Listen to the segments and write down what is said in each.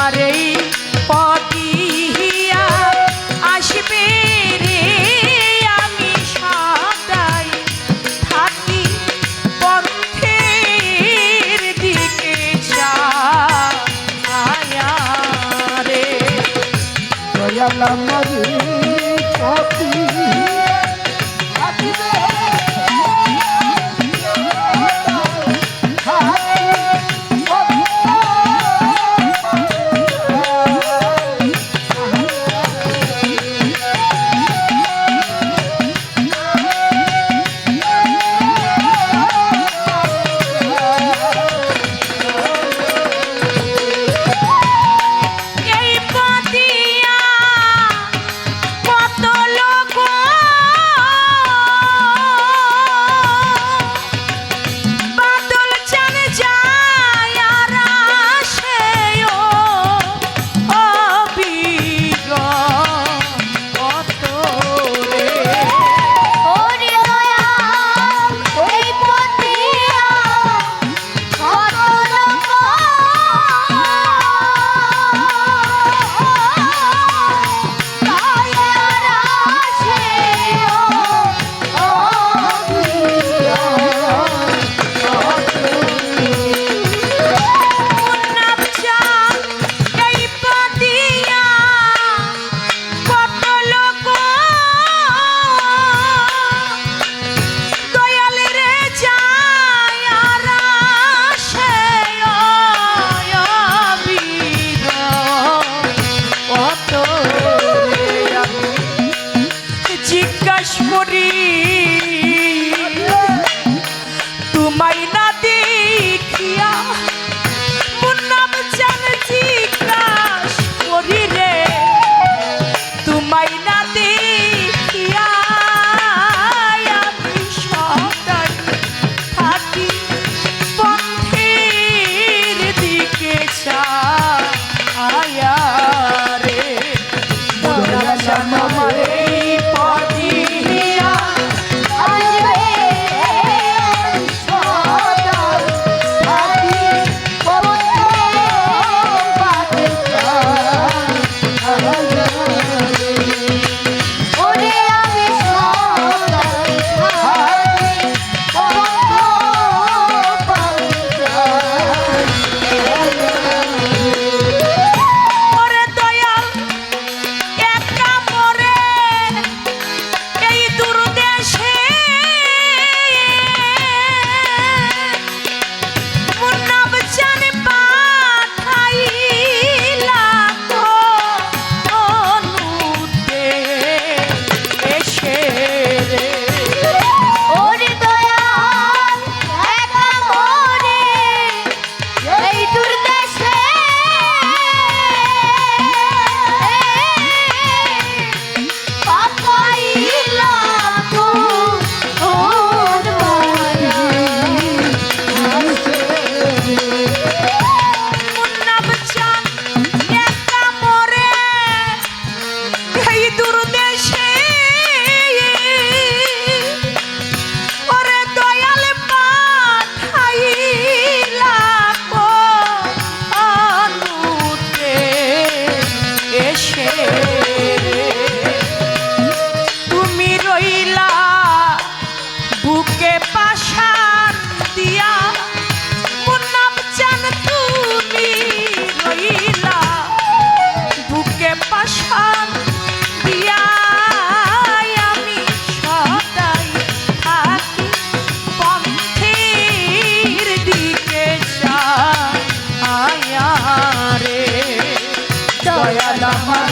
আমারই পটিয়া আসবে রে, আমি সাদাই থাকি পথের দিকে ছায়া রে দয়াল আমারই পটিয়া আসবে।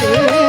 Yeah.